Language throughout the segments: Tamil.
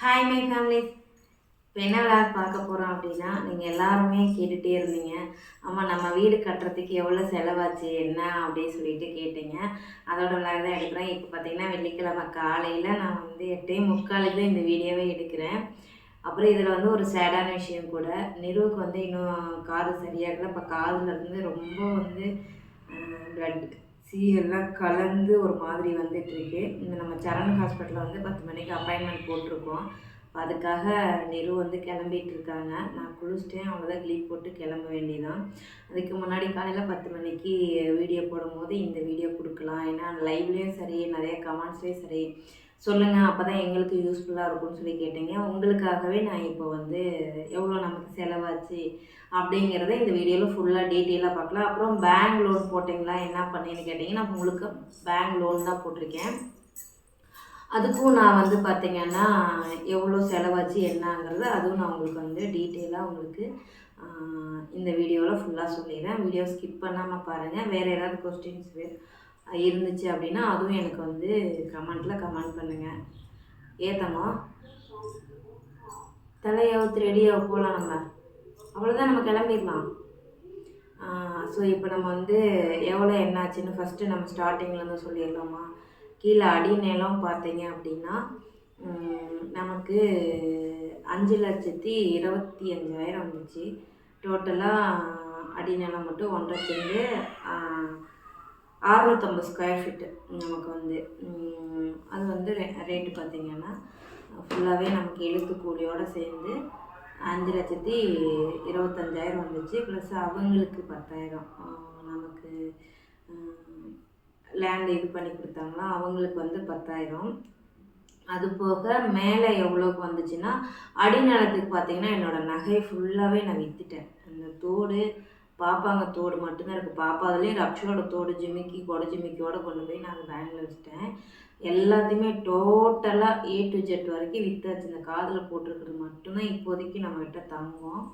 ஹாய் மை ஃபேமிலி இப்போ என்ன விளாட் பார்க்க போகிறோம் அப்படின்னா நீங்கள் எல்லாருமே கேட்டுகிட்டே இருந்தீங்க. ஆமாம் நம்ம வீடு கட்டுறதுக்கு எவ்வளோ செலவாச்சு என்ன அப்படின்னு சொல்லிட்டு கேட்டீங்க. அதோட விளாக் தான் எடுக்கிறேன் இப்போ பார்த்தீங்கன்னா வெள்ளிக்கிழமை காலையில் நான் வந்து எட்டே முக்காலுக்கு தான் இந்த வீடியோவே எடுக்கிறேன். அப்புறம் இதில் வந்து ஒரு சேடான விஷயம் கூட. நிறுவுக்கு வந்து இன்னும் காது சரியாகல. இப்போ காதுலேருந்து ரொம்ப வந்து ப்ளட் சி எல்லாம் கலந்து ஒரு மாதிரி வந்துட்டுருக்கு. இந்த நம்ம சரண் ஹாஸ்பிட்டலில் வந்து பத்து மணிக்கு அப்பாயின்மெண்ட் போட்டிருக்கோம். அதுக்காக நெரு வந்து கிளம்பிட்டு இருக்காங்க நான் குளிச்சிட்டேன். அவ்வளோதான் கிளீப் போட்டு கிளம்ப வேண்டியதான் அதுக்கு முன்னாடி காலையில் பத்து மணிக்கு வீடியோ போடும்போது இந்த வீடியோ கொடுக்கலாம். ஏன்னா லைவ்லேயும் சரி நிறைய கமெண்ட்ஸ்லேயும் சரி. சொல்லுங்கள் அப்போ தான் எங்களுக்கு யூஸ்ஃபுல்லாக இருக்கும்னு சொல்லி கேட்டீங்க. உங்களுக்காகவே நான் இப்போ வந்து எவ்வளோ நமக்கு செலவாச்சு அப்படிங்கிறத இந்த வீடியோவில் ஃபுல்லாக டீட்டெயிலாக பார்க்கலாம். அப்புறம் பேங்க் லோன் போட்டிங்களா என்ன பண்ணேன்னு கேட்டிங்கன்னா நான் உங்களுக்கு பேங்க் லோன் தான் போட்டிருக்கேன். அதுக்கும் நான் வந்து பார்த்திங்கன்னா எவ்வளோ செலவாச்சு என்னங்கிறது அதுவும் நான் உங்களுக்கு வந்து டீட்டெயிலாக உங்களுக்கு இந்த வீடியோவில் ஃபுல்லாக சொல்லிடுறேன். வீடியோ ஸ்கிப் பண்ணாமல் பாருங்கள் வேறு ஏதாவது கொஸ்டின்ஸ் இருந்துச்சு அப்படின்னா அதுவும் எனக்கு வந்து கமெண்ட்டில் கமெண்ட் பண்ணுங்கள் ஏத்தமா தலையாவுத்து ரெடியாக போகலாம் நம்ம. அவ்வளோதான் நம்ம கிளம்பிடலாம். ஸோ இப்போ நம்ம வந்து எவ்வளோ என்னாச்சுன்னு ஃபஸ்ட்டு நம்ம ஸ்டார்டிங்லேருந்து சொல்லிடலாமா? கீழே அடிநிலம் பார்த்தீங்க அப்படின்னா நமக்கு அஞ்சு லட்சத்தி இருபத்தி அஞ்சாயிரம் வந்துச்சு. டோட்டலாக அடி நிலம் மட்டும் ஒன்றரை செண்டு அறநூற்றம்பது ஸ்கொயர் ஃபீட்டு நமக்கு வந்து அது வந்து ரேட்டு பார்த்திங்கன்னா ஃபுல்லாகவே நமக்கு எழுத்து கூலியோடு சேர்ந்து அஞ்சு லட்சத்தி இருபத்தஞ்சாயிரம் வந்துச்சு. ப்ளஸ் அவங்களுக்கு பத்தாயிரம். நமக்கு லேண்ட் இது பண்ணி கொடுத்தாங்களா அவங்களுக்கு வந்து பத்தாயிரம். அது போக மேலே எவ்வளோக்கு வந்துச்சுன்னா அடிநிலத்துக்கு பார்த்தீங்கன்னா என்னோடய நகை ஃபுல்லாகவே நான் விற்றுட்டேன் அந்த தோடு பாப்பாங்க தோடு மட்டும்தான் இருக்குது பாப்பா அதுலேயும் ரக்ஷோட தோடு ஜிமிக்கி கொடை ஜிமிக்கியோட கொண்டு போய் நான் பேங்கில் வச்சுட்டேன். எல்லாத்தையுமே டோட்டலாக ஏ டு ஜெட் வரைக்கும் விற்றாச்சு இந்த காதில் போட்டிருக்கிறது மட்டும்தான் இப்போதைக்கு நம்மக்கிட்ட தங்குவோம்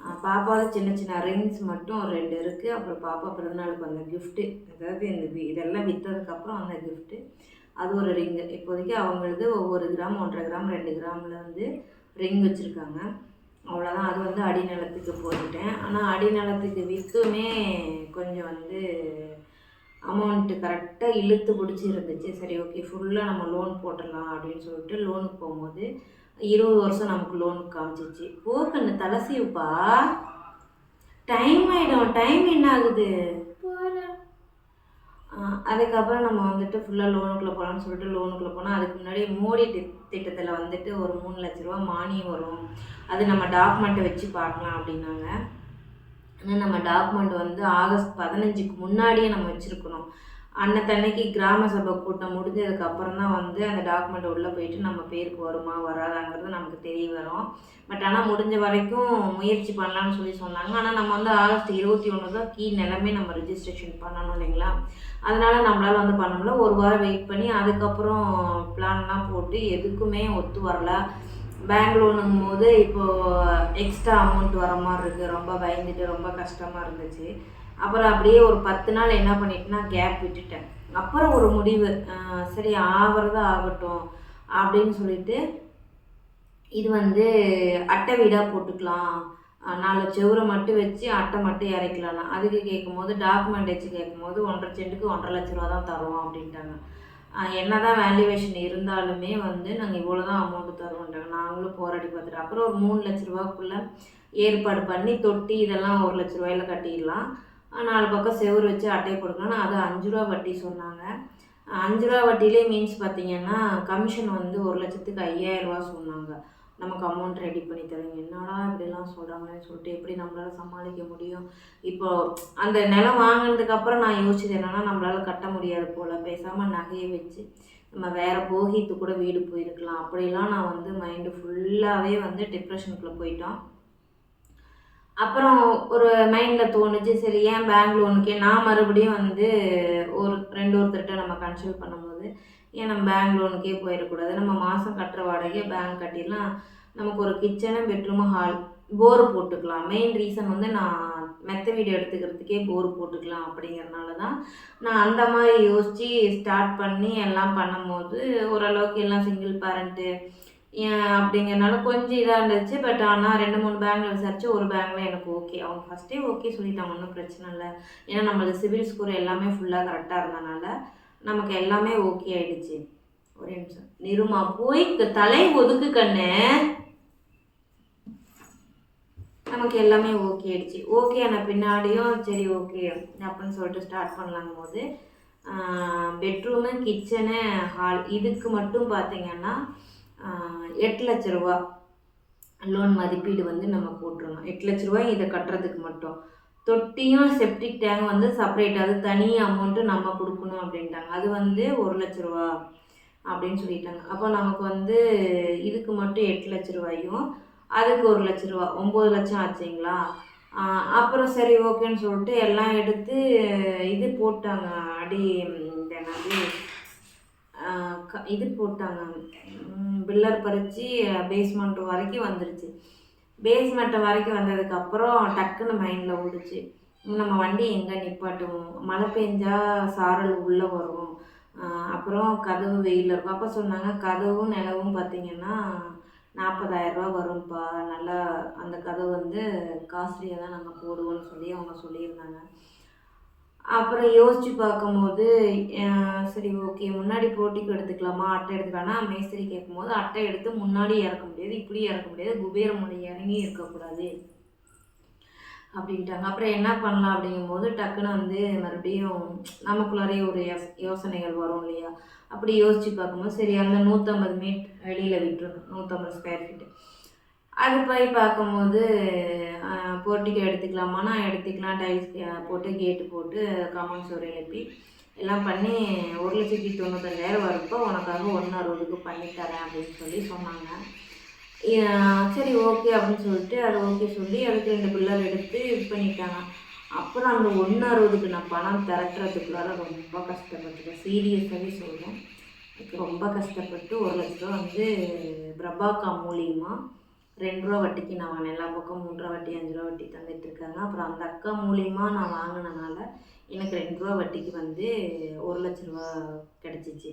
பாப்பாவது பாப்பாவுக்கு சின்ன சின்ன ரிங்ஸ் மட்டும் ரெண்டு இருக்குது அப்புறம் பாப்பா பிறந்தநாளுக்கு வந்த கிஃப்ட்டு அதாவது இந்த இதெல்லாம் விற்றதுக்கப்புறம் அந்த கிஃப்ட்டு அது ஒரு ரிங்கு இப்போதைக்கு அவங்களது ஒவ்வொரு கிராம் ஒன்றரை கிராம் ரெண்டு கிராமில் வந்து ரிங் வச்சுருக்காங்க. அவ்வளோதான் அது வந்து அடிநிலத்துக்கு போட்டுட்டேன். ஆனால் அடிநிலத்துக்கு விற்றுமே கொஞ்சம் வந்து அமௌண்ட்டு கரெக்டாக இழுத்து பிடிச்சி இருந்துச்சு சரி ஓகே ஃபுல்லாக நம்ம லோன் போட்டுடலாம் அப்படின்னு சொல்லிட்டு லோனுக்கு போகும்போது இருபது வருஷம் நமக்கு லோனுக்கு காமிச்சிச்சு. போக்கண்ணு தலசிவுப்பா டைம் ஆகிடும் டைம் என்ன ஆகுது அதுக்கப்புறம் நம்ம வந்துட்டு ஃபுல்லாக லோனுக்குள்ளே போகலான்னு சொல்லிட்டு லோனுக்குள்ளே போனால் அதுக்கு முன்னாடி மோடி தி- திட்டத்தில் வந்துட்டு ஒரு மூணு லட்ச ரூபா மானியம் வரும். அது நம்ம டாக்குமெண்ட்டை வச்சு பார்க்கலாம் அப்படின்னாங்க. ஆனால் நம்ம டாக்குமெண்ட் வந்து ஆகஸ்ட் பதினஞ்சுக்கு முன்னாடியே நம்ம வச்சுருக்கணும். அன்னத்தன்னைக்கு கிராம சபை கூட்டம் முடிஞ்சதுக்கு அப்புறம் தான் வந்து அந்த டாக்குமெண்ட் உள்ளே போயிட்டு நம்ம பேருக்கு வருமா வராதாங்கிறது நமக்கு தெரிய வரும். பட் ஆனால் முடிஞ்ச வரைக்கும் முயற்சி பண்ணலாம்னு சொல்லி சொன்னாங்க. ஆனால் நம்ம வந்து ஆகஸ்ட் இருபத்தி ஒன்று தான் கீ நிலமே நம்ம ரிஜிஸ்ட்ரேஷன் பண்ணணும் இல்லைங்களா? அதனால நம்மளால் வந்து பண்ண முடியல. ஒரு வாரம் வெயிட் பண்ணி அதுக்கப்புறம் பிளான்லாம் போட்டு எதுக்குமே ஒத்து வரல. பேங்க் லோனுங்கும் போது இப்போது எக்ஸ்ட்ரா அமௌண்ட் வர மாதிரி இருக்குது ரொம்ப பயந்துட்டு ரொம்ப கஷ்டமாக இருந்துச்சு. அப்புறம் அப்படியே ஒரு பத்து நாள் என்ன பண்ணிட்டேன்னா கேப் விட்டுட்டேன். அப்புறம் ஒரு முடிவு சரி ஆகிறதா ஆகட்டும் அப்படின்னு சொல்லிட்டு இது வந்து அட்டை வீடாக போட்டுக்கலாம். நாலு செவரை மட்டும் வச்சு அட்டை மட்டும் இறக்கலாம். அதுக்கு கேட்கும்போது டாக்குமெண்ட் வச்சு கேட்கும்போது ஒன்றரை சென்ட்டுக்கு ஒன்றரை லட்ச ரூபா தான் தருவோம் அப்படின்ட்டாங்க. என்ன என்னதான் வேல்யூவேஷன் இருந்தாலுமே வந்து நாங்கள் இவ்வளோ தான் அமௌண்ட்டு தருவோன்றாங்க நாங்களும் போராடி பார்த்துட்டு அப்புறம் ஒரு மூணு லட்ச ரூபாக்குள்ளே ஏற்பாடு பண்ணி தொட்டி இதெல்லாம் ஒரு லட்ச ரூபாயில் கட்டிடலாம். நாலு பக்கம் செவுரு வச்சு அட்டை போட்டுக்கலாம் அது அஞ்சு ரூபா வட்டி சொன்னாங்க. அஞ்சு ரூபா வட்டியிலே மீன்ஸ் பார்த்தீங்கன்னா கமிஷன் வந்து ஒரு லட்சத்துக்கு ஐயாயிரம் ரூபா சொன்னாங்க. நமக்கு அமௌண்ட் ரெடி பண்ணி தருவீங்க என்னடா இப்படிலாம் சொல்கிறாங்களேன்னு சொல்லிட்டு எப்படி நம்மளால் சமாளிக்க முடியும்? இப்போ அந்த நிலம் வாங்கினதுக்கப்புறம் நான் யோசிச்சது என்னென்னா நம்மளால் கட்ட முடியாது போல். பேசாமல் நகையை வச்சு நம்ம வேறு போகித்து கூட வீடு போயிருக்கலாம். அப்படிலாம் நான் வந்து மைண்டு ஃபுல்லாகவே வந்து டிப்ரெஷனுக்குள்ளே போயிட்டோம். அப்புறம் ஒரு மைண்டில் தோணுச்சு சரி ஏன் பேங்க் லோனுக்கே நான் மறுபடியும் வந்து ஒரு ரெண்டு ஒருத்தர்கிட்ட நம்ம கன்சல்ட் பண்ணும்போது ஏன் நம்ம பேங்க் லோனுக்கே போயிடக்கூடாது? நம்ம மாதம் கட்டுற வாடகையை பேங்க் கட்டிடலாம். நமக்கு ஒரு கிச்சனும் பெட்ரூமு ஹால் போர் போட்டுக்கலாம். மெயின் ரீசன் வந்து நான் மெத்த வீடு எடுத்துக்கிறதுக்கே போர் போட்டுக்கலாம் அப்படிங்கிறனால தான் நான் அந்த மாதிரி யோசித்து ஸ்டார்ட் பண்ணி எல்லாம் பண்ணும்போது ஓரளவுக்கு எல்லாம் சிங்கிள் பேரண்ட்டு அப்படிங்கிறனால கொஞ்சம் இதாக இருந்துச்சு. பட் ஆனால் ரெண்டு மூணு பேங்க்கில் விசாரிச்சு ஒரு பேங்கில் எனக்கு ஓகே அவங்க ஃபஸ்ட்டே ஓகே சொல்லிட்டாங்க. ஒன்றும் பிரச்சனை இல்லை. ஏன்னா நம்மளது சிவில் ஸ்கோர் எல்லாமே ஃபுல்லாக கரெக்டாக இருந்தனால நமக்கு எல்லாமே ஓகே ஆயிடுச்சு. ஒரே நிமிஷம். நிருமா போய் தலை ஒதுக்கு கண்ணு. நமக்கு எல்லாமே ஓகே ஆயிடுச்சு. ஓகே ஆன பின்னாடியும் சரி ஓகே அப்படின்னு சொல்லிட்டு ஸ்டார்ட் பண்ணலாங்கும் போது பெட்ரூமு கிச்சனு ஹால் இதுக்கு மட்டும் பார்த்தீங்கன்னா எட்டு லட்ச ரூபா லோன் மதிப்பீடு வந்து நம்ம போட்டுருணும் எட்டு லட்ச ரூபாய் இதை கட்டுறதுக்கு மட்டும். தொட்டியும் செப்டிக் டேங்க் வந்து செப்பரேட் அது தனி அமௌண்ட்டு நம்ம கொடுக்கணும் அப்படின்ட்டாங்க. அது வந்து ஒரு லட்ச ரூபா அப்படின்னு சொல்லிட்டாங்க. அப்போ நமக்கு வந்து இதுக்கு மட்டும் எட்டு லட்ச ரூபாயும் அதுக்கு ஒரு லட்ச ரூபா ஒம்பது லட்சம் ஆச்சுங்களா? அப்புறம் சரி ஓகேன்னு சொல்லிட்டு எல்லாம் எடுத்து இது போட்டாங்க. அடி என்னது இது போட்டாங்க. பில்லர் பறித்து பேஸ்மெண்ட் வரைக்கும் வந்துருச்சு. பேஸ்மெண்ட் வரைக்கும் வந்ததுக்கப்புறம் டக்குன்னு மைண்டில் ஓடுச்சு. நம்ம வண்டி எங்கே நிப்பாட்டுவோம்? மழை பெஞ்சா சாரல் உள்ளே வரும். அப்புறம் கதவு வெயில் இருக்கும். அப்போ சொன்னாங்க கதவும் நிலவும் பார்த்தீங்கன்னா நாற்பதாயிரரூபா வரும்ப்பா. நல்லா அந்த கதவு வந்து காஸ்ட்லியாக தான் நாங்கள் போடுவோம்னு சொல்லி அவங்க சொல்லியிருந்தாங்க. அப்புறம் யோசித்து பார்க்கும்போது சரி ஓகே முன்னாடி போட்டிக்கு எடுத்துக்கலாமா? அட்டை எடுத்துக்கலாம்னா மேஸ்திரி கேட்கும்போது அட்டை எடுத்து முன்னாடி இறக்க முடியாது இப்படி இறக்க முடியாது குபேரமுடி இறங்கி இருக்கக்கூடாது. அப்படின்ட்டாங்க. அப்புறம் என்ன பண்ணலாம் அப்படிங்கும்போது டக்குன்னு வந்து மறுபடியும் நமக்குள்ளாரே ஒரு யோச- யோசனைகள் வரும் இல்லையா? அப்படி யோசித்து பார்க்கும்போது சரி அந்த நூற்றம்பது மீட் வெளியில் விட்டுருணும் நூற்றம்பது ஸ்கொயர் ஃபீட்டு அது போய் பார்க்கும்போது போர்ட்டிக்கு எடுத்துக்கலாமான்னா எடுத்துக்கலாம் டைல்ஸ் போட்டு கேட்டு போட்டு காமன் சுவர் எழுப்பி எல்லாம் பண்ணி ஒரு லட்சத்தி தொண்ணூத்தஞ்சாயிரம் வரப்போ உனக்காக ஒன்று அறுபதுக்கு பண்ணித்தரேன் அப்படின்னு சொல்லி சொன்னாங்க. சரி ஓகே அப்படின்னு சொல்லிட்டு அதை ஓகே சொல்லி அதுக்கு ரெண்டு பில்லர் எடுத்து இது பண்ணிட்டாங்க. அப்புறம் அந்த ஒன்று அறுபதுக்கு நான் பணம் திரட்டுறதுக்குள்ளார ரொம்ப கஷ்டப்பட்டுட்டேன். சீரியஸாகவே சொல்கிறேன் எனக்கு ரொம்ப கஷ்டப்பட்டு ஒரு லட்ச ரூபா வந்து பிரபாக்கா மூலியமாக ரெண்டு ரூபா வட்டிக்கு நான் வாங்கினேன். எல்லா பக்கம் மூன்று ரூபா வட்டி அஞ்சு ரூபா வட்டி தந்துட்டு இருக்காங்க அப்புறம் அந்த அக்கா மூலியமாக நான் வாங்கினனால எனக்கு ரெண்டு ரூபா வட்டிக்கு வந்து ஒரு லட்ச ரூபா கிடச்சிச்சு.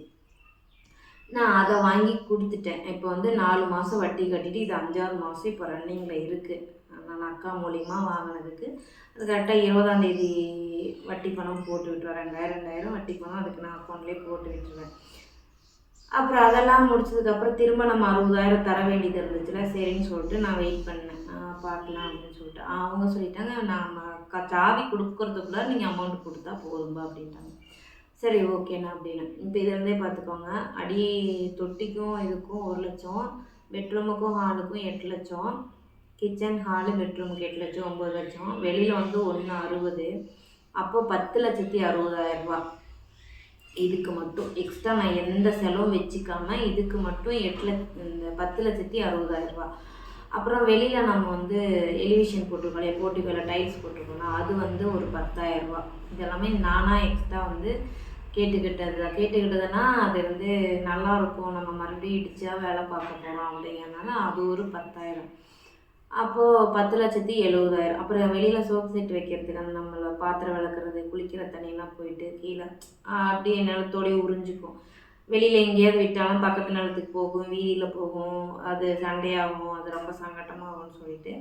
நான் அதை வாங்கி கொடுத்துட்டேன். இப்போ வந்து நாலு மாதம் வட்டி கட்டிட்டு இது அஞ்சாறு மாதம் இப்போ ரன்னிங்கில் இருக்குது நான் அக்கா மூலியமாக வாங்கினதுக்கு அது கரெக்டாக இருபதாம் தேதி வட்டி பணம் போட்டு விட்டுருவேன் ரெண்டாயிரம் ரெண்டாயிரம் வட்டி பணம் அதுக்கு நான் அக்கௌண்ட்லேயே போட்டு விட்டுருவேன். அப்புறம் அதெல்லாம் முடிச்சதுக்கப்புறம் திரும்ப நம்ம அறுபதாயிரம் தர வேண்டியது இருந்துச்சுல? சரின்னு சொல்லிட்டு நான் வெயிட் பண்ணேன். பார்க்கலாம் அப்படின்னு சொல்லிட்டு. அவங்க சொல்லிட்டாங்க நம்ம க சாவி கொடுக்கறதுக்குள்ள நீங்கள் அமௌண்ட் கொடுத்தா போதும்பா அப்படின்ட்டாங்க. சரி ஓகேண்ணா அப்படின்னு இப்போ இதுலேருந்தே பார்த்துக்கோங்க. அடி தொட்டிக்கும் இதுக்கும் ஒரு லட்சம் பெட்ரூமுக்கும் ஹாலுக்கும் எட்டு லட்சம் கிச்சன் ஹாலு பெட்ரூமுக்கு எட்டு லட்சம் ஒம்பது லட்சம் வெளியில் வந்து ஒன்று அறுபது அப்போ பத்து லட்சத்தி அறுபதாயிரரூபா இதுக்கு மட்டும் எக்ஸ்ட்ரா நான் எந்த செலவும் வச்சுக்காமல் இதுக்கு மட்டும் எட்டு லட்ச இந்த பத்து லட்சத்தி அறுபதாயிரம் ரூபா அப்புறம் வெளியில் நம்ம வந்து எலிவேஷன் போட்டிருக்கோம் இல்லையா? டைல்ஸ் போட்டிருக்கோம்னா அது வந்து ஒரு பத்தாயிரம் இதெல்லாமே நானாக எக்ஸ்ட்ரா வந்து கேட்டுக்கிட்டது தான் கேட்டுக்கிட்டதுன்னா அது வந்து நல்லா இருக்கும். நம்ம மறுபடியும் இடித்தா வேலை பார்க்க போகிறோம் அப்படிங்கிறதுனால அது ஒரு பத்தாயிரம். அப்போது பத்து லட்சத்தி எழுபதாயிரம் அப்புறம் வெளியில் சோப் செட் வைக்கிறதுக்கு அந்த நம்மள பாத்திரம் விளக்குறது குளிக்கிற தண்ணியெல்லாம் போயிட்டு கீழே அப்படியே நிலத்தோடய உறிஞ்சிக்கும். வெளியில் எங்கேயாவது விட்டாலும் பக்கத்து நிலத்துக்கு போகும் வீதியில் போகும் அது சண்டையாகும் அது ரொம்ப சங்கட்டமாகும்னு சொல்லிட்டு.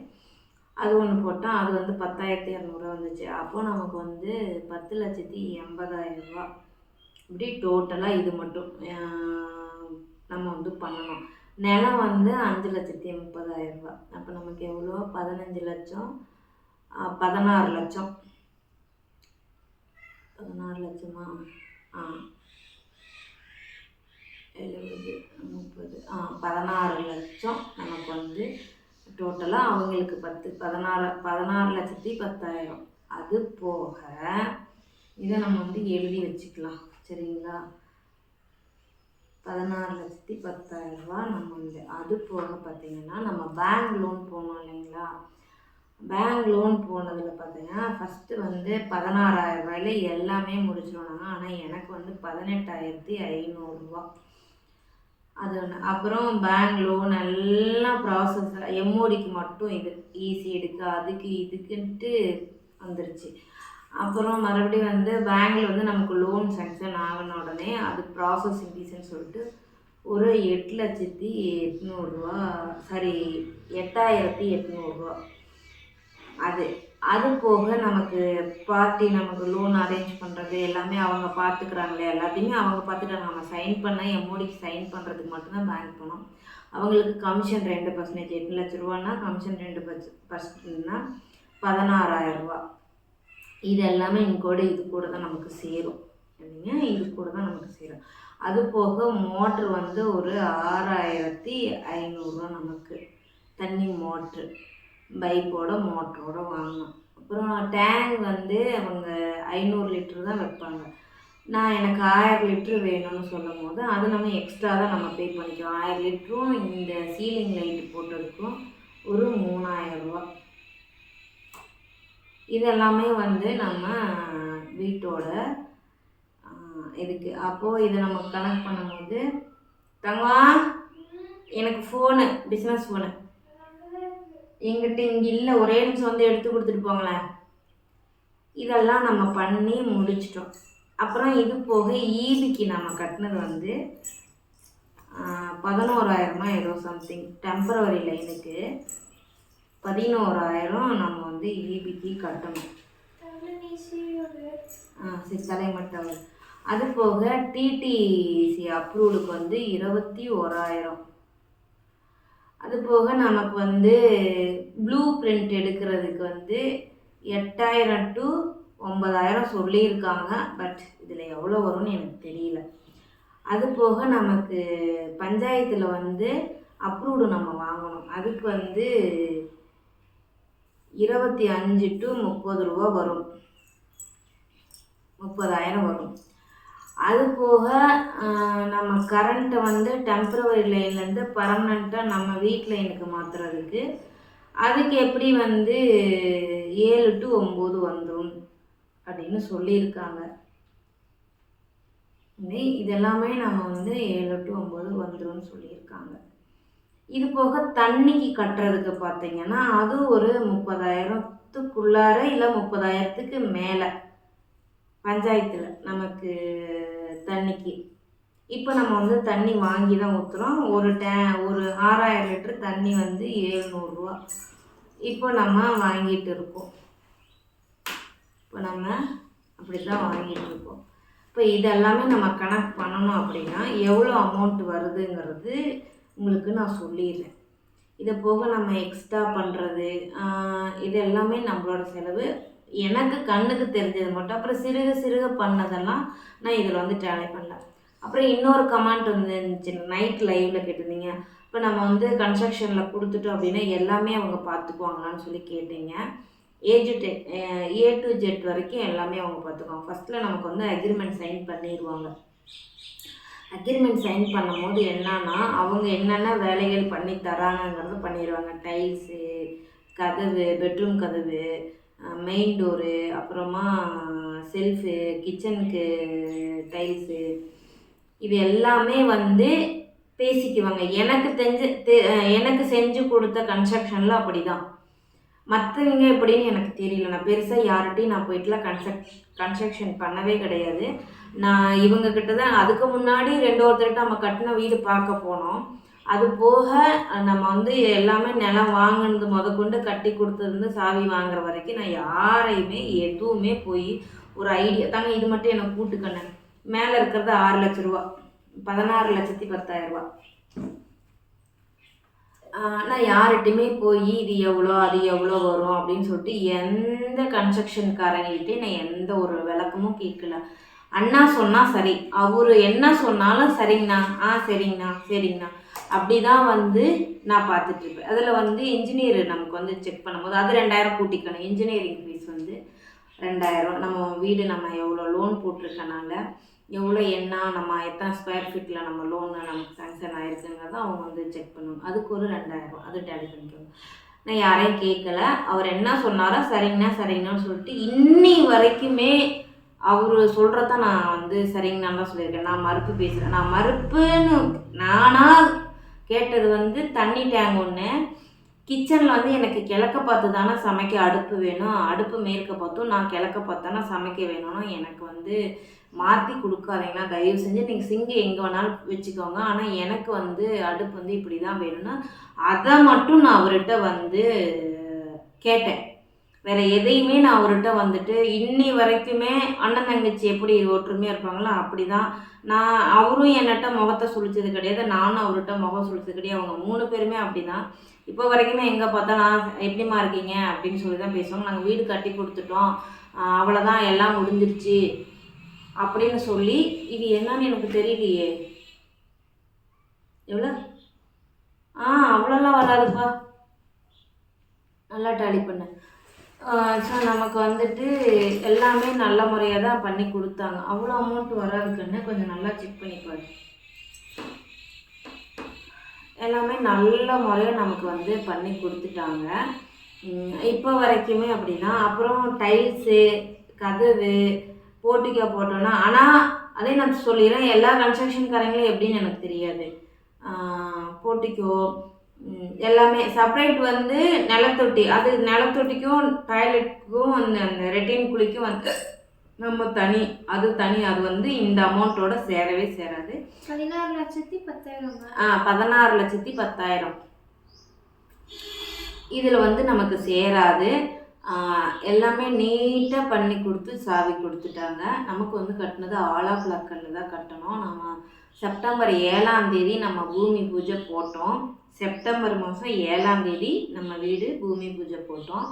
அது ஒன்று போட்டால் அது வந்து பத்தாயிரத்தி இரநூறுவா வந்துச்சு. அப்போது நமக்கு வந்து பத்து லட்சத்தி எண்பதாயிரம் ரூபா. இப்படி டோட்டலாக இது மட்டும் நம்ம வந்து பண்ணணும். நிலம் வந்து அஞ்சு லட்சத்தி முப்பதாயிரம் ரூபா அப்போ நமக்கு எவ்வளோ? பதினஞ்சு லட்சம். பதினாறு லட்சம். பதினாறு லட்சமா? ஆ. எழுபது முப்பது ஆ பதினாறு லட்சம் நமக்கு வந்து டோட்டலாக அவங்களுக்கு பத்து பதினாறு பதினாறு லட்சத்தி பத்தாயிரம். அது போக இதை நம்ம வந்து எழுதி வச்சுக்கலாம். சரிங்களா? பதினாறு லட்சத்தி பத்தாயிரம் ரூபா நம்ம வந்து அது போக பார்த்தீங்கன்னா நம்ம பேங்க் லோன் போனோம் இல்லைங்களா? பேங்க் லோன் போனதில் பார்த்தீங்கன்னா ஃபஸ்ட்டு வந்து பதினாறாயிரம் ரூபாயில எல்லாமே முடிச்சிருவாங்க. ஆனால் எனக்கு வந்து பதினெட்டாயிரத்தி ஐநூறுரூவா அது ஒன்று அப்புறம் பேங்க் லோன் எல்லாம் ப்ராசஸ் எம்ஓடிக்கு மட்டும் இது ஈஸி எடுக்க அதுக்கு இதுக்குன்ட்டு வந்துருச்சு. அப்புறம் மறுபடியும் வந்து பேங்கில் வந்து நமக்கு லோன் சேங்ஷன் ஆகின உடனே அது ப்ராசஸிங் ஃபீஸ்ன்னு சொல்லிட்டு ஒரு எட்டு லட்சத்தி எட்நூறுரூவா சாரி எட்டாயிரத்தி எட்நூறுரூவா அது அது போக நமக்கு பார்ட்டி நமக்கு லோன் அரேஞ்ச் பண்ணுறது எல்லாமே அவங்க பார்த்துக்குறாங்களே எல்லாத்தையுமே அவங்க பார்த்துட்டாங்க நம்ம சைன் பண்ண எம்ஓடிக்கு சைன் பண்ணுறதுக்கு மட்டும்தான் பேங்க் போனோம். அவங்களுக்கு கமிஷன் ரெண்டு பர்சன்டேஜ் எட்டு லட்ச ரூபான்னா கமிஷன் ரெண்டு பர்ச பர்சன்ட்னா பதினாறாயிரம் ரூபா. இது எல்லாமே கூட இது கூட தான் நமக்கு சேரும். இல்லைங்க? இது கூட தான் நமக்கு சேரும். அது போக மோட்ரு வந்து ஒரு ஆறாயிரத்தி ஐநூறுரூவா நமக்கு. தண்ணி மோட்ரு. பைப்போட மோட்டரோட வாங்கினோம் அப்புறம் டேங்க் வந்து அவங்க ஐநூறு லிட்டரு தான் வைப்பாங்க. நான் எனக்கு ஆயிரம் லிட்ரு வேணும்னு சொல்லும் போது அது நம்ம எக்ஸ்ட்ரா தான் நம்ம பே பண்ணிக்கிறோம். ஆயிரம் லிட்டரும் இந்த சீலிங் லைட்டு போட்டதுக்கும் ஒரு மூணாயிரம் ரூபா இதெல்லாமே வந்து நம்ம வீட்டோட இதுக்கு. அப்போது இதை நம்ம கனெக்ட் பண்ணும்போது தங்கம் எனக்கு ஃபோனு பிஸ்னஸ் ஃபோனு எங்கிட்ட இங்கே இல்லை ஒரே நிமிஷம் வந்து எடுத்து கொடுத்துட்டு போங்களேன். இதெல்லாம் நம்ம பண்ணி முடிச்சிட்டோம். அப்புறம் இது போக ஈபிக்கு நம்ம கட்டினது வந்து பதினோராயிரமா ஏதோ சம்திங் டெம்பரவரி லைனுக்கு பதினோராயிரம் நம்ம வந்து ஈபிக்கு கட்டணும். ஆ சரி தலைமட்டம் அது போக டிடிசி அப்ரூவ்டுக்கு வந்து இருபத்தி ஓராயிரம் அது போக நமக்கு வந்து ப்ளூ பிரிண்ட் எடுக்கிறதுக்கு வந்து எட்டாயிரம் டு ஒன்பதாயிரம் சொல்லியிருக்காங்க. பட் இதில் எவ்வளோ வரும்னு எனக்கு தெரியல. அது போக நமக்கு பஞ்சாயத்தில் வந்து அப்ரூவ்டு நம்ம வாங்கணும். அதுக்கு வந்து இருபத்தி அஞ்சு டு முப்பது ரூபா வரும். முப்பதாயிரம் வரும். அது போக நம்ம கரண்ட்டை வந்து டெம்பரவரி லைன்லேருந்து பர்மனெண்ட்டாக நம்ம வீட் லைனுக்கு மாற்றுறதுக்கு அதுக்கு எப்படி வந்து ஏழு டு ஒம்பது வந்துடும் அப்படின்னு சொல்லியிருக்காங்க. இதெல்லாமே நம்ம வந்து ஏழு டு ஒம்பது வந்துரும்னு சொல்லியிருக்காங்க. இது போக தண்ணிக்கு கட்டுறதுக்கு பார்த்தீங்கன்னா அது ஒரு முப்பதாயிரத்துக்குள்ளார இல்லை முப்பதாயிரத்துக்கு மேலே பஞ்சாயத்தில் நமக்கு தண்ணிக்கு. இப்போ நம்ம வந்து தண்ணி வாங்கி தான் ஊற்றுறோம் ஒரு டே ஒரு ஆறாயிரம் லிட்டர் தண்ணி வந்து ஏழ்நூறுரூவா இப்போ நம்ம வாங்கிட்டு இருக்கோம். இப்போ நம்ம அப்படி தான் வாங்கிட்டு இருக்கோம். இப்போ இதெல்லாமே நம்ம கணக்கு பண்ணணும் அப்படின்னா எவ்வளோ அமௌண்ட் வருதுங்கிறது உங்களுக்கு நான் சொல்லிடுறேன். இதை போக நம்ம எக்ஸ்ட்ரா பண்ணுறது இது எல்லாமே நம்மளோட செலவு. எனக்கு கண்ணுக்கு தெரிஞ்சது மட்டும். அப்புறம் சிறுக சிறுக பண்ணதெல்லாம் நான் இதில் வந்து டேலி பண்ணல. அப்புறம் இன்னொரு கமெண்ட் வந்து இருந்துச்சு நைட் லைவில் கேட்டிருந்தீங்க. இப்போ நம்ம வந்து கன்ஸ்ட்ரக்ஷனில் கொடுத்துட்டோம் அப்படின்னா எல்லாமே அவங்க பார்த்துக்குவாங்களான்னு சொல்லி கேட்டீங்க. டெட் ஏ டு ஜெட் வரைக்கும் எல்லாமே அவங்க பார்த்துக்குவாங்க ஃபஸ்ட்டில் நமக்கு வந்து அக்ரிமெண்ட் சைன் பண்ணிடுவாங்க அக்ரிமெண்ட் சைன் பண்ணும்போது என்னன்னா அவங்க என்னென்ன வேலைகள் பண்ணி தராங்கங்கிறத பண்ணிடுவாங்க டைல்ஸு கதவு பெட்ரூம் கதவு மெயின் டோரு அப்புறமா செல்ஃபு கிச்சனுக்கு டைல்ஸு இது எல்லாமே வந்து பேசிக்குவாங்க. எனக்கு தெரிஞ்சு தெ- எனக்கு செஞ்சு கொடுத்த கன்ஸ்ட்ரக்ஷனில் அப்படி தான் மற்றவங்க எப்படின்னு எனக்கு தெரியல. நான் பெருசாக யார்கிட்டையும் நான் போயிட்டுலாம் கன்ஸ்ட்ரக் கன்ஸ்ட்ரக்ஷன் பண்ணவே கிடையாது. நான் இவங்க கிட்ட தான் அதுக்கு முன்னாடி ரெண்டு ஒருத்தர்கிட்ட நம்ம கட்டின வீடு பார்க்க போனோம். அது போக நம்ம வந்து எல்லாமே நிலம் வாங்கினது முதற்கொண்டு கட்டி கொடுத்ததுலேருந்து சாவி வாங்குற வரைக்கும் நான் யாரையுமே எதுவுமே போய் ஒரு ஐடியா தாங்க இது மட்டும் எனக்கு கூட்டுக்கண்ணு மேலே இருக்கிறது ஆறு லட்ச ரூபா. பதினாறு லட்சத்தி பத்தாயிரம் ரூபா. நான் யார்கிட்டையுமே போய் இது எவ்வளோ அது எவ்வளோ வரும் அப்படின்னு சொல்லிட்டு எந்த கன்ஸ்ட்ரக்ஷன்காரங்ககிட்டையும் நான் எந்த ஒரு விளக்கமும் கேட்கல. அண்ணா சொன்னால் சரி. அவர் என்ன சொன்னாலும் சரிங்கண்ணா. ஆ சரிங்கண்ணா சரிங்கண்ணா. அப்படி தான் வந்து நான் பார்த்துட்ருப்பேன் அதில் வந்து இன்ஜினியர் நமக்கு வந்து செக் பண்ணும்போது அது ரெண்டாயிரம் கூட்டிக்கணும். இன்ஜினியரிங் ஃபீஸ் வந்து ரெண்டாயிரம். நம்ம வீடு நம்ம எவ்வளோ லோன் போட்டிருக்கனால எவ்வளோ என்ன நம்ம எத்தனை ஸ்கொயர் ஃபீட்டில் நம்ம லோனு நமக்கு சேங்ஷன் ஆயிருக்குங்கிறத அவங்க வந்து செக் பண்ணணும் அதுக்கு ஒரு ரெண்டாயிரம். அது டேலி பண்ணிக்கணும் நான் யாரையும் கேட்கல. அவர் என்ன சொன்னாரோ சரிங்கண்ணா சரிங்கண்ணான்னு சொல்லிட்டு இன்னி வரைக்குமே அவர் சொல்கிறத நான் வந்து சரிங்க நல்லா சொல்லியிருக்கேன். நான் மறுப்பு பேசுகிறேன் நான் மறுப்புன்னு நானாக கேட்டது வந்து தண்ணி டேங்க் ஒன்று கிச்சனில் வந்து எனக்கு கிழக்க பார்த்து தானே சமைக்க அடுப்பு வேணும். அடுப்பு மேற்க பார்த்தும் நான் கிழக்க பார்த்தானே சமைக்க வேணும்னு எனக்கு வந்து மாற்றி கொடுக்காதீங்களா தயவு செஞ்சு நீங்கள் சிங்கு எங்கே வேணாலும் வச்சுக்கோங்க. ஆனால் எனக்கு வந்து அடுப்பு வந்து இப்படி தான் வேணும்னா அதை மட்டும் நான் அவர்கிட்ட வந்து கேட்டேன். வேற எதையுமே நான் அவர்கிட்ட வந்துட்டு இன்னி வரைக்குமே அண்ணன் தங்கச்சி எப்படி ஒற்றுமையாக இருப்பாங்களோ அப்படி தான் நான் அவரும் என்னட்ட முகத்தை சுழிச்சது கிடையாது நானும் அவர்கிட்ட முகம் சுழிச்சது கிடையாது. அவங்க மூணு பேருமே அப்படி தான் இப்போ வரைக்குமே எங்கே பார்த்தா நான் எப்படிம்மா இருக்கீங்க? அப்படின்னு சொல்லி தான் பேசுவாங்க. நாங்கள் வீடு கட்டி கொடுத்துட்டோம். அவ்வளோதான் எல்லாம் முடிஞ்சிருச்சு. அப்படின்னு சொல்லி இது என்னன்னு எனக்கு தெரியலையே. எவ்வளோ ஆ அவ்வளோலாம் வராதுப்பா. நல்லா டாலி பண்ணேன் ஸோ நமக்கு வந்துட்டு எல்லாமே நல்ல முறையாக தான் பண்ணி கொடுத்தாங்க. அவ்வளோ அமௌண்ட் வராதுக்குன்னு கொஞ்சம் நல்லா செக் பண்ணி பாரு. எல்லாமே நல்ல முறையாக நமக்கு வந்து பண்ணி கொடுத்துட்டாங்க. இப்போ வரைக்குமே அப்படின்னா அப்புறம் டைல்ஸு கதவு போட்டிக்கோ போட்டோன்னா ஆனால் அதே நான் சொல்லிடுறேன் எல்லா கன்ஸ்ட்ரக்ஷன்காரங்களும் எப்படின்னு எனக்கு தெரியாது. போட்டிக்கோ எல்லாமே செப்பரேட் வந்து நிலத்தொட்டி. அது நிலத்தொட்டிக்கும் டாய்லெட்டுக்கும் அந்த அந்த ரெட்டின் குழிக்கும் வந்து நம்ம தனி. அது தனி. அது வந்து இந்த அமௌண்ட்டோட சேரவே சேராது. பதினாறு லட்சத்தி பத்தாயிரம் ஆ, பதினாறு லட்சத்தி பத்தாயிரம். இதில் வந்து நமக்கு சேராது. எல்லாமே நீட்டாக பண்ணி கொடுத்து சாவி கொடுத்துட்டாங்க. நமக்கு வந்து கட்டினது ஆலா பிளாக்கல்ல தான் கட்டணும். நம்ம செப்டம்பர் ஏழாம் தேதி நம்ம பூமி பூஜை போட்டோம். செப்டம்பர் மாதம் ஏழாம் தேதி நம்ம வீடு பூமி பூஜை போட்டோம்.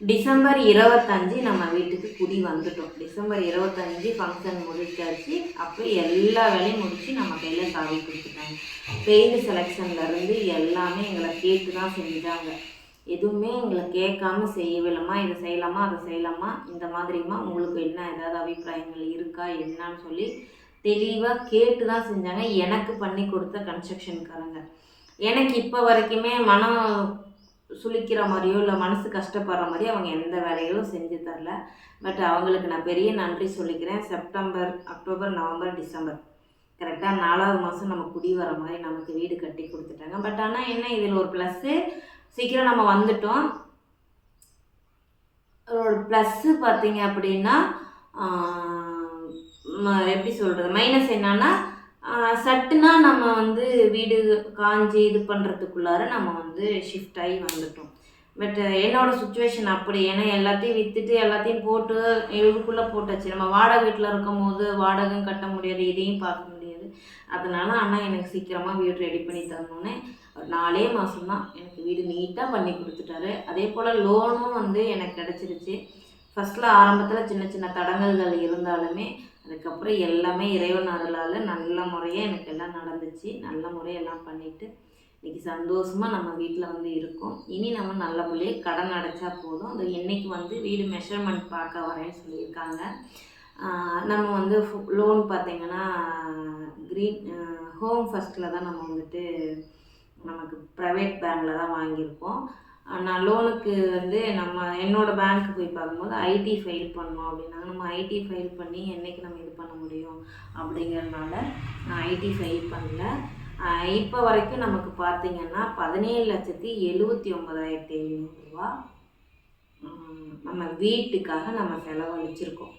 டிசம்பர் இருபத்தஞ்சி நம்ம வீட்டுக்கு குடி வந்துட்டோம். டிசம்பர் இருபத்தஞ்சி ஃபங்க்ஷன் முடிச்சாச்சு. அப்போ எல்லா வேலையும் முடித்து நம்ம கையில் சாவி கொடுத்துட்டாங்க. பெயிண்ட் செலெக்ஷன்லேருந்து எல்லாமே எங்களை கேட்டு தான் செஞ்சாங்க. எதுவுமே எங்களை கேட்காம செய்யவில்லைம்மா இதை செய்யலாமா அதை செய்யலாமா இந்த மாதிரிம்மா உங்களுக்கு என்ன ஏதாவது அபிப்பிராயங்கள் இருக்கா என்னன்னு சொல்லி தெளிவாக கேட்டு தான் செஞ்சாங்க. எனக்கு பண்ணி கொடுத்த கன்ஸ்ட்ரக்ஷன்காரங்க எனக்கு இப்போ வரைக்குமே மனம் சுளிக்கிற மாதிரியோ இல்லை மனசு கஷ்டப்படுற மாதிரியோ அவங்க எந்த வேலைகளும் செஞ்சு தரல. பட் அவங்களுக்கு நான் பெரிய நன்றி சொல்லிக்கிறேன். செப்டம்பர் அக்டோபர் நவம்பர் டிசம்பர் கரெக்டாக நாலாவது மாதம் நம்ம குடி வர மாதிரி நமக்கு வீடு கட்டி கொடுத்துட்டாங்க. பட் ஆனால் என்ன இதில் ஒரு ப்ளஸ்ஸு சீக்கிரம் நம்ம வந்துட்டோம். ஒரு ப்ளஸ்ஸு பார்த்தீங்க அப்படின்னா எப்படி சொல்கிறது மைனஸ் என்னன்னா சட்டுனா நம்ம வந்து வீடு காஞ்சி இது பண்ணுறதுக்குள்ளார நம்ம வந்து ஷிஃப்ட் ஆகி வந்துட்டோம். பட் என்னோட சுச்சுவேஷன் அப்படி. ஏன்னா எல்லாத்தையும் விற்றுட்டு எல்லாத்தையும் போட்டு இதுக்குள்ளே போட்டாச்சு. நம்ம வாடகை வீட்டில் இருக்கும் போது வாடகையும் கட்ட முடியாது இதையும் பார்க்க முடியாது. அதனால அண்ணா எனக்கு சீக்கிரமாக வீடு ரெடி பண்ணி தரணுன்னு ஒரு நாலே மாதம் தான் எனக்கு வீடு நீட்டாக பண்ணி கொடுத்துட்டாரு. அதே போல் லோனும் வந்து எனக்கு கிடச்சிருச்சு. ஃபஸ்ட்டில் ஆரம்பத்தில் சின்ன சின்ன தடங்கல்கள் இருந்தாலுமே அதுக்கப்புறம் எல்லாமே இறைவன் அருளால் நல்ல முறையாக எனக்கு எல்லாம் நடந்துச்சு. நல்ல முறையாக எல்லாம் பண்ணிவிட்டு இன்றைக்கி சந்தோஷமாக நம்ம வீட்டில் வந்து இருக்கோம். இனி நம்ம நல்லபடியாக கடன் அடைச்சா போதும். அது இன்றைக்கி வந்து வீடு மெஷர்மெண்ட் பார்க்க வரேன்னு சொல்லியிருக்காங்க. நம்ம வந்து லோன் பார்த்திங்கன்னா க்ரீன் ஹோம் ஃபஸ்ட்டில் தான் நம்ம வந்துட்டு நமக்கு ப்ரைவேட் பேங்கில் தான் வாங்கியிருக்கோம். நான் லோனுக்கு வந்து நம்ம என்னோட பேங்க்கு போய் பார்க்கும்போது ஐடி ஃபைல் பண்ணோம் அப்படின்னாங்க. நம்ம ஐடி ஃபைல் பண்ணி என்றைக்கு நம்ம இது பண்ண முடியும் அப்படிங்கிறதுனால நான் ஐடி ஃபைல் பண்ணல. இப்போ வரைக்கும் நமக்கு பார்த்திங்கன்னா பதினேழு லட்சத்தி எழுபத்தி ஒன்பதாயிரத்தி ஐநூறுரூவா நம்ம வீட்டுக்காக நம்ம செலவழிச்சிருக்கோம்.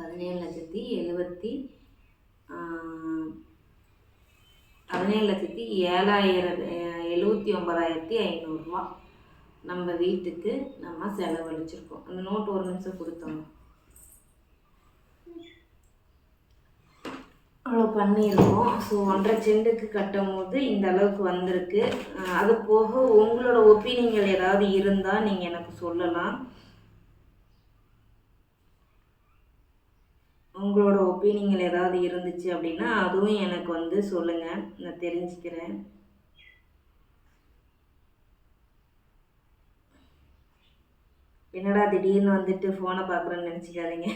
பதினேழு லட்சத்தி எழுபத்தி பதினேழு லட்சத்தி ஏழாயிரம் எழுபத்தி ஒன்பதாயிரத்தி ஐநூறுரூவா நம்ம வீட்டுக்கு நம்ம செலவழிச்சிருக்கோம். அந்த நோட்டு ஒரு நிமிஷம் கொடுத்தோம். அவ்வளோ பண்ணியிருக்கோம். ஸோ ஒன்றரை செண்டுக்கு கட்டும் போது இந்த அளவுக்கு வந்திருக்கு. அது போக உங்களோட ஒப்பீனியன்கள் ஏதாவது இருந்தால் நீங்கள் எனக்கு சொல்லலாம். உங்களோட ஒப்பீனியன் ஏதாவது இருந்துச்சு அப்படின்னா அதுவும் எனக்கு வந்து சொல்லுங்கள் நான் தெரிஞ்சுக்கிறேன். என்னடா திடீர்னு வந்துட்டு ஃபோனை பார்க்குறேன்னு நினச்சிக்காதீங்க.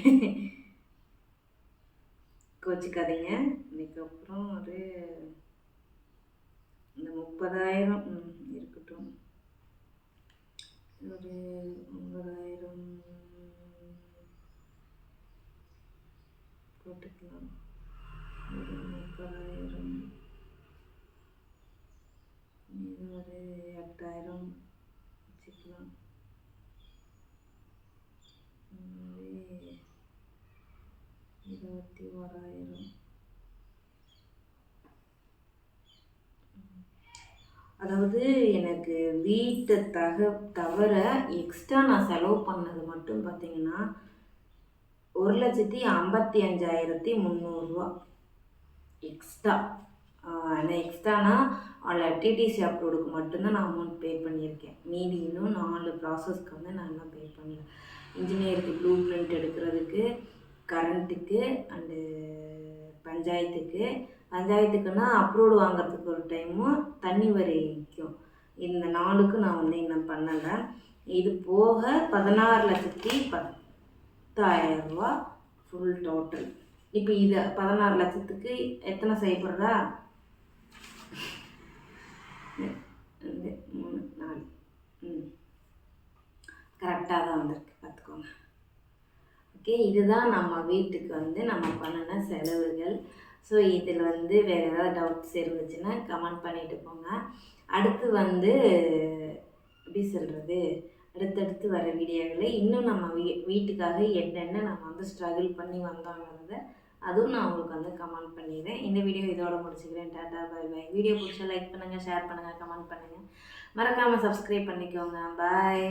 கோச்சிக்காதீங்க. இதுக்கப்புறம் ஒரு இந்த முப்பதாயிரம் இருக்கட்டும். ஒரு ஒன்பதாயிரம். போட்டுக்கலாம் முப்பதாயிரம் இது ஒரு எட்டாயிரம் வச்சுக்கலாம் இருபத்தி ஓராயிரம் அதாவது எனக்கு வீட்டை தக தவிர எக்ஸ்ட்ரா நான் செலவு பண்ணது மட்டும் பார்த்தீங்கன்னா ஒரு லட்சத்தி ஐம்பத்தி அஞ்சாயிரத்தி முந்நூறுரூவா எக்ஸ்ட்ரா ஆனால் எக்ஸ்ட்ரானா அதில் டிடிசி அப்ரூவுக்கு மட்டும்தான் நான் அமௌண்ட் பே பண்ணியிருக்கேன். மீதி இன்னும் நாலு ப்ராசஸ்க்கு வந்து நான் இன்னும் பே பண்ணல. இன்ஜினியருக்கு ப்ளூ பிரிண்ட் எடுக்கிறதுக்கு கரண்ட்டுக்கு அண்டு பஞ்சாயத்துக்கு. பஞ்சாயத்துக்குன்னா அப்ரூவ்டு வாங்குறதுக்கு ஒரு டைமும் தண்ணி வரிக்கும் இந்த நாளுக்கு நான் வந்து இன்னும் பண்ணலை. இது போக பதினாறு லட்சத்தி பத்தாயிரம் ரூபா ஃபுல் டோட்டல் இப்போ இது பதினாறு லட்சத்துக்கு எத்தனை செய்யப்படுறா ரெண்டு மூணு நாலு. ம். கரெக்டாக தான் வந்திருக்கு பார்த்துக்கோங்க. ஓகே இதுதான் நம்ம வீட்டுக்கு வந்து நம்ம பண்ணின செலவுகள். ஸோ இதில் வந்து வேறு ஏதாவது டவுட்ஸ் இருந்துச்சுன்னா கமெண்ட் பண்ணிட்டு போங்க. அடுத்து வந்து எப்படி சொல்கிறது அடுத்தடுத்து வர வீடியோகளை இன்னும் நம்ம வீ வீட்டுக்காக என்னென்ன நம்ம வந்து ஸ்ட்ரகிள் பண்ணி வந்தோங்கிறத அதுவும் நான் உங்களுக்கு வந்து கமெண்ட் பண்ணிடுறேன். இந்த வீடியோ இதோட முடிச்சுக்கிறேன். டாட்டா பை பை வீடியோ பிடிச்சா லைக் பண்ணுங்கள் ஷேர் பண்ணுங்கள் கமெண்ட் பண்ணுங்கள் மறக்காமல் சப்ஸ்கிரைப் பண்ணிக்கோங்க. பாய்